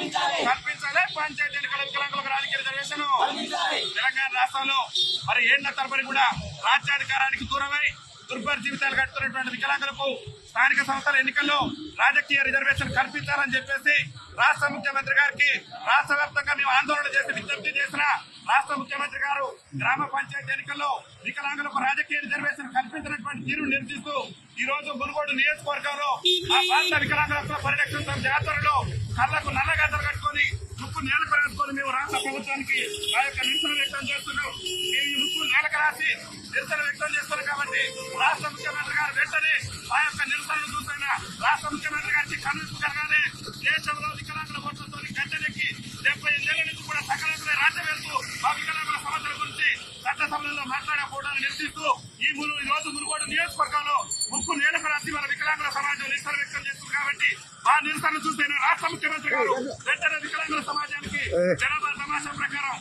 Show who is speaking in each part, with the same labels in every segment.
Speaker 1: కల్పించాలి పంచాయతీ ఎన్నికల రాజకీయ రిజర్వేషన్. తెలంగాణ రాష్ట్రంలో మరి ఏళ్ళ తరబడి కూడా రాజ్యాధికారానికి దూరమై దుర్భర జీవితాలు గడుపుతున్నటువంటి వికలాంగులకు స్థానిక సంస్థల ఎన్నికల్లో రాజకీయ రిజర్వేషన్ కల్పించాలని చెప్పేసి రాష్ట్ర ముఖ్యమంత్రి గారికి రాష్ట్ర వ్యాప్తంగా మేము ఆందోళన చేసి విజ్ఞప్తి చేసిన రాష్ట్ర ముఖ్యమంత్రి గారు గ్రామ పంచాయతీ ఎన్నికల్లో వికలాంగులకు రాజకీయ రిజర్వేషన్ కల్పించినటువంటి తీరు నిర్దిస్తూ ఈ రోజు గురుగోడు నియోజకవర్గంలో ఆ వికలాంగుల పరిరక్షణ సమితి ఆధ్వర్యంలో కళ్ళకు నల్లగా రాష్ట్ర మా యొక్క నిరసన వ్యక్తం చేస్తున్నాం. మేము ఈ ముక్కు నేలకు రాసి నిరసన వ్యక్తం చేస్తున్నాం కాబట్టి రాష్ట్ర ముఖ్యమంత్రి గారు వెంటనే మా యొక్క నిరసనను చూసిన రాష్ట్ర ముఖ్యమంత్రి గారికి కనువిప్పు కలగానే దేశంలో వికలాంగుల ఓట్లతో గడ్డలెక్కి డెబ్బై నెలల నుంచి కూడా సకలంగా రాజ్యం వెళ్తూ ఆ వికలాంగుల సమస్యల గురించి చట్టసభలలో మాట్లాడకపోవడాన్ని నిరసిస్తూ ఈ మును ఈ రోజు మునుగోడు నియోజకవర్గంలో ముక్కు నేలకు రాసి మన వికలాంగుల సమాజం నిరసన వ్యక్తం చేస్తుంది కాబట్టి ఆ నిరసన చూసిన రాష్ట్ర ముఖ్యమంత్రి గారు వెంటనే వికలాంగుల సమాజానికి జనాభా సమాజం ప్రకారం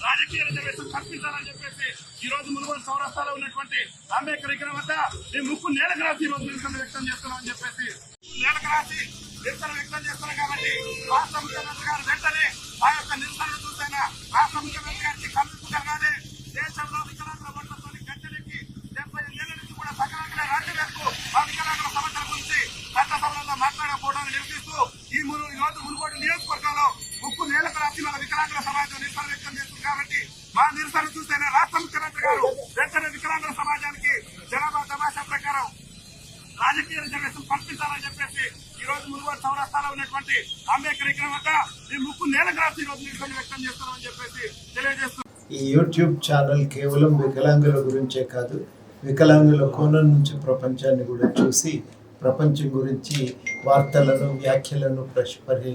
Speaker 1: రాజకీయ రిజర్వేషన్ కల్పించాలని చెప్పేసి ఈ రోజు మునుగోలు చౌరస్తాలో ఉన్నటువంటి అంబేద్కర్ విగ్రహం వద్ద ఈ ముక్కు నేలకు రాసి ఈ రోజు నిరసన వ్యక్తం చేస్తున్నామని చెప్పేసి నేలకు రాసి నిరసన వ్యక్తం చేస్తున్నాం కాబట్టి రాష్ట్ర ముఖ్యమంత్రి గారు వెంటనే ఆ యొక్క నిరసనను చూసైనా రాష్ట్ర ముఖ్యమంత్రి గారికి కల్పింపు కలగాలి దేశంలో వికలాంగుల ఓట్లతో గద్దెలెక్కి డెబ్బై ఏళ్ళ నుంచి కూడా సకలంగా రాజ్యం ఆ వికలాంగుల సమస్యల గురించి చట్టసభలలో మాట్లాడకపోవడాన్ని నిరసిస్తూ ఈ ఈ రోజు మునుగోడు నియోజకవర్గంలో ముప్పు నేలకు రాసి మన వికలాంగుల సమాజం నిరసన వ్యక్తం చేస్తుంది. కాబట్టి మా నిరసన చూస్తేనే రాష్ట్ర ముఖ్యమంత్రి గారు వెంటనే వికలాంగుల సమాజానికి జనాభా తమాషా ప్రకారం రాజకీయ రిజర్వేషన్ పంపించాలని చెప్పేసి ఈ రోజు మునుగోడు చౌరస్తాలో ఉన్నటువంటి అంబేద్కర్ విగ్రహం వద్ద ఈ ముక్కు నేలకు రాసి ఈ రోజు నిరసన వ్యక్తం చేస్తున్నామని చెప్పేసి తెలియజేస్తూ
Speaker 2: ఈ యూట్యూబ్ ఛానల్ కేవలం వికలాంగుల గురించే కాదు వికలాంగుల కోణం నుంచి ప్రపంచాన్ని కూడా చూసి ప్రపంచం గురించి వార్తలను వ్యాఖ్యలను ప్రశ్ పరి